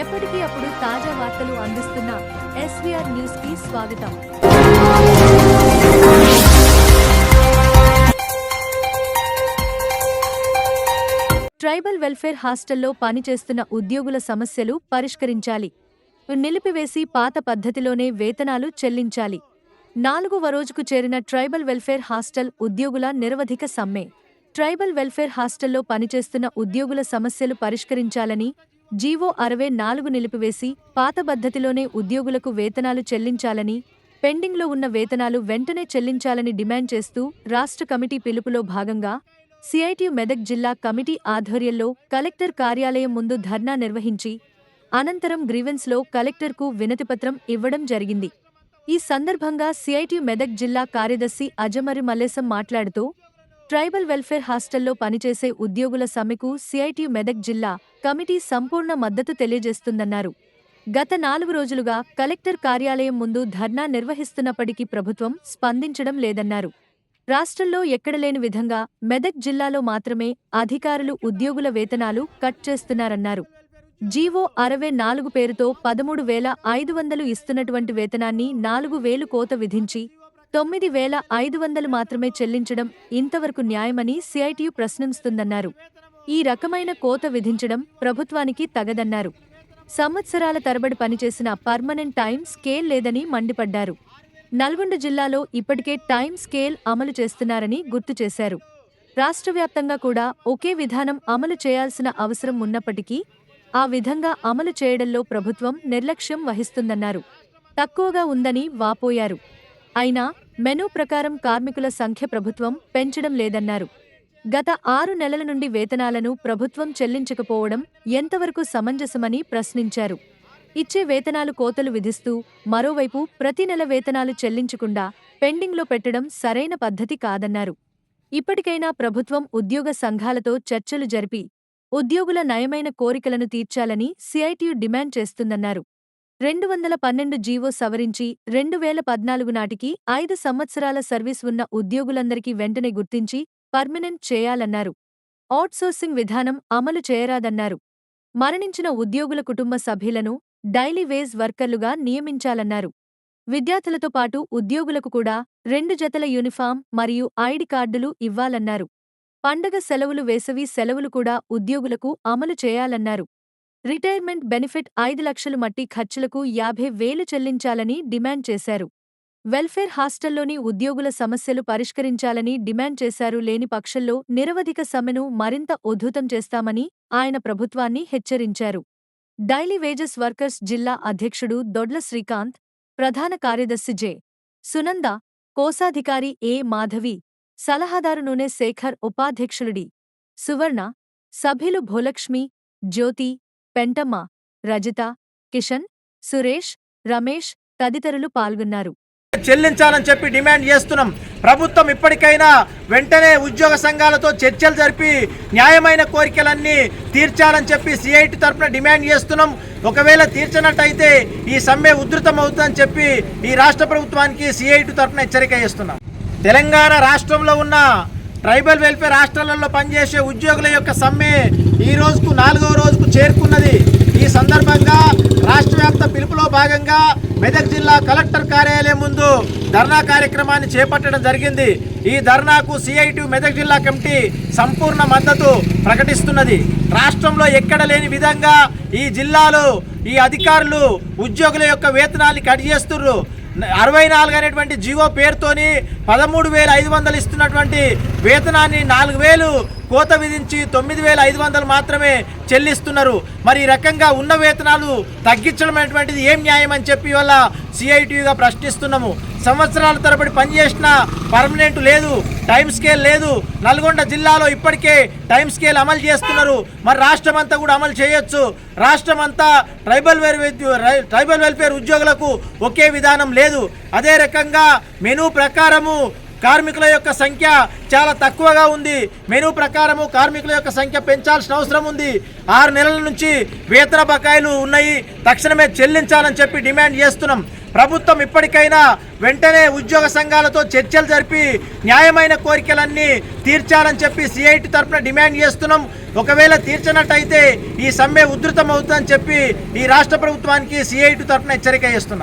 ఎప్పటికీ అప్పుడు తాజా వార్తలు అందిస్తున్న ఎస్వీఆర్ న్యూస్కి స్వాగతం. ట్రైబల్ వెల్ఫేర్ హాస్టల్లో పనిచేస్తున్న ఉద్యోగుల సమస్యలు పరిష్కరించాలి. నిలిపివేసి పాత పద్ధతిలోనే వేతనాలు చెల్లించాలి. నాలుగవ రోజుకు చేరిన ట్రైబల్ వెల్ఫేర్ హాస్టల్ ఉద్యోగుల నిరవధిక సమ్మె. ట్రైబల్ వెల్ఫేర్ హాస్టల్లో పనిచేస్తున్న ఉద్యోగుల సమస్యలు పరిష్కరించాలని జీవో అరవై నాలుగు నిలిపివేసి పాత పద్ధతిలోనే ఉద్యోగులకు వేతనాలు చెల్లించాలని పెండింగ్లో ఉన్న వేతనాలు వెంటనే చెల్లించాలని డిమాండ్ చేస్తూ రాష్ట్ర కమిటీ పిలుపులో భాగంగా సిఐటియు మెదక్ జిల్లా కమిటీ ఆధ్వర్యంలో కలెక్టర్ కార్యాలయం ముందు ధర్నా నిర్వహించి అనంతరం గ్రీవెన్స్లో కలెక్టర్కు వినతిపత్రం ఇవ్వడం జరిగింది. ఈ సందర్భంగా సిఐటియు మెదక్ జిల్లా కార్యదర్శి అజమరి మల్లేశం మాట్లాడుతూ ట్రైబల్ వెల్ఫేర్ హాస్టల్లో పనిచేసే ఉద్యోగుల సమ్మెకు సిఐటియు మెదక్ జిల్లా కమిటీ సంపూర్ణ మద్దతు తెలియజేస్తుందన్నారు. గత నాలుగు రోజులుగా కలెక్టర్ కార్యాలయం ముందు ధర్నా నిర్వహిస్తున్నప్పటికీ ప్రభుత్వం స్పందించడం లేదన్నారు. రాష్ట్రంలో ఎక్కడలేని విధంగా మెదక్ జిల్లాలో మాత్రమే అధికారులు ఉద్యోగుల వేతనాలు కట్ చేస్తున్నారన్నారు. జీవో అరవై నాలుగు పేరుతో పదమూడు వేల ఐదు వందలు ఇస్తున్నటువంటి వేతనాన్ని నాలుగు వేలు కోత విధించి తొమ్మిది వేల ఐదు వందలు మాత్రమే చెల్లించడం ఇంతవరకు న్యాయమని సిఐటియు ప్రశ్నిస్తుందన్నారు. ఈ రకమైన కోత విధించడం ప్రభుత్వానికి తగదన్నారు. సంవత్సరాల తరబడి పనిచేసిన పర్మనెంట్ టైం స్కేల్ లేదని మండిపడ్డారు. నల్గొండ జిల్లాలో ఇప్పటికే టైం స్కేల్ అమలు చేస్తున్నారని గుర్తు చేశారు. రాష్ట్ర వ్యాప్తంగా కూడా ఒకే విధానం అమలు చేయాల్సిన అవసరం ఉన్నప్పటికీ ఆ విధంగా అమలు చేయడంలో ప్రభుత్వం నిర్లక్ష్యం వహిస్తుందన్నారు. తక్కువగా ఉందని వాపోయారు. అయినా మెనూ ప్రకారం కార్మికుల సంఖ్య ప్రభుత్వం పెంచడం లేదన్నారు. గత ఆరు నెలల నుండి వేతనాలను ప్రభుత్వం చెల్లించకపోవడం ఎంతవరకు సమంజసమని ప్రశ్నించారు. ఇచ్చే వేతనాలు కోతలు విధిస్తూ మరోవైపు ప్రతి నెల వేతనాలు చెల్లించకుండా పెండింగ్లో పెట్టడం సరైన పద్ధతి కాదన్నారు. ఇప్పటికైనా ప్రభుత్వం ఉద్యోగ సంఘాలతో చర్చలు జరిపి ఉద్యోగుల నయమైన కోరికలను తీర్చాలని సిఐటియు డిమాండ్ చేస్తుందన్నారు. రెండు వందల పన్నెండు జీవో సవరించి రెండు వేల పద్నాలుగు నాటికి ఐదు సంవత్సరాల సర్వీస్ ఉన్న ఉద్యోగులందరికీ వెంటనే గుర్తించి పర్మనెంట్ చేయాలన్నారు. అవుట్సోర్సింగ్ విధానం అమలు చేయరాదన్నారు. మరణించిన ఉద్యోగుల కుటుంబ సభ్యులను డైలీ వేజ్ వర్కర్లుగా నియమించాలన్నారు. విద్యార్థులతో పాటు ఉద్యోగులకు కూడా రెండు జతల యూనిఫామ్ మరియు ఐడి కార్డులు ఇవ్వాలన్నారు. పండగ సెలవులు వేసవి సెలవులు కూడా ఉద్యోగులకు అమలు చేయాలన్నారు. రిటైర్మెంట్ బెనిఫిట్ ఐదు లక్షలు మట్టి ఖర్చులకు యాభై వేలు చెల్లించాలని డిమాండ్ చేశారు. వెల్ఫేర్ హాస్టల్లోని ఉద్యోగుల సమస్యలు పరిష్కరించాలని డిమాండ్ చేశారు. లేని పక్షంలో నిరవధిక సమ్మెను మరింత ఉద్ధృతం చేస్తామని ఆయన ప్రభుత్వాన్ని హెచ్చరించారు. డైలీ వేజెస్ వర్కర్స్ జిల్లా అధ్యక్షుడు దొడ్ల శ్రీకాంత్ ప్రధాన కార్యదర్శి జె. సునంద కోశాధికారి ఏ. మాధవి సలహాదారు నూనె శేఖర్ ఉపాధ్యక్షులుడి సువర్ణ సభ్యులు భోలక్ష్మి జ్యోతి పెంటమ్మ రజిత కిషన్ సురేష్ రమేష్ తదితరులు పాల్గొన్నారు. చెల్లించాలని చెప్పి డిమాండ్ చేస్తున్నాం. ప్రభుత్వం ఇప్పటికైనా వెంటనే ఉద్యోగ సంఘాలతో చర్చలు జరిపి న్యాయమైన కోరికలన్నీ తీర్చాలని చెప్పి సిఐటి తరఫున డిమాండ్ చేస్తున్నాం. ఒకవేళ తీర్చినట్టయితే ఈ సమ్మె ఉధృతం అవుతుందని చెప్పి ఈ రాష్ట్ర ప్రభుత్వానికి సిఐటి తరఫున హెచ్చరిక చేస్తున్నాం. తెలంగాణ రాష్ట్రంలో ఉన్న ట్రైబల్ వెల్ఫేర్ హాస్టళ్ళలో పనిచేసే ఉద్యోగుల యొక్క సమ్మె ఈ రోజుకు నాలుగవ రోజుకు చేరుకున్నది ఈ సందర్భంగా రాష్ట్ర వ్యాప్త పిలుపులో భాగంగా మెదక్ జిల్లా కలెక్టర్ కార్యాలయం ముందు ధర్నా కార్యక్రమాన్ని చేపట్టడం జరిగింది. ఈ ధర్నాకు సిఐటి మెదక్ జిల్లా కమిటీ సంపూర్ణ మద్దతు ప్రకటిస్తున్నది. రాష్ట్రంలో ఎక్కడ లేని విధంగా ఈ జిల్లాలో ఈ అధికారులు ఉద్యోగుల యొక్క వేతనాన్ని కట్ చేస్తున్నారు అరవై నాలుగు అనేటువంటి జీవో పేరుతోని పదమూడు వేల ఐదు వందలు ఇస్తున్నటువంటి వేతనాన్ని నాలుగు వేలు కోత విధించి తొమ్మిది వేల ఐదు వందలు మాత్రమే చెల్లిస్తున్నారు. మరి ఈ రకంగా ఉన్న వేతనాలు తగ్గించడం అనేటువంటిది ఏం న్యాయం అని చెప్పి వల్ల సిఐటియుగా ప్రశ్నిస్తున్నాము. సంవత్సరాల తరబడి పనిచేసిన పర్మనెంట్ లేదు. టైం స్కేల్ లేదు. నల్గొండ జిల్లాలో ఇప్పటికే టైం స్కేల్ అమలు చేస్తున్నారు. మరి రాష్ట్రం అంతా కూడా అమలు చేయొచ్చు. రాష్ట్రం అంతా ట్రైబల్ వేర్ ట్రైబల్ వెల్ఫేర్ ఉద్యోగులకు ఒకే విధానం లేదు. అదే రకంగా మెనూ ప్రకారము కార్మికుల యొక్క సంఖ్య చాలా తక్కువగా ఉంది. మెనూ ప్రకారము కార్మికుల యొక్క సంఖ్య పెంచాల్సిన అవసరం ఉంది. ఆరు నెలల నుంచి వేతన బకాయిలు ఉన్నాయి. తక్షణమే చెల్లించాలని చెప్పి డిమాండ్ చేస్తున్నాం. ప్రభుత్వం ఇప్పటికైనా వెంటనే ఉద్యోగ సంఘాలతో చర్చలు జరిపి న్యాయమైన కోరికలన్నీ తీర్చాలని చెప్పి సిఐటి తరఫున డిమాండ్ చేస్తున్నాం. ఒకవేళ తీర్చినట్టయితే ఈ సమ్మె ఉధృతం అవుతుందని చెప్పి ఈ రాష్ట్ర ప్రభుత్వానికి సిఐటి తరఫున హెచ్చరిక చేస్తున్నాం.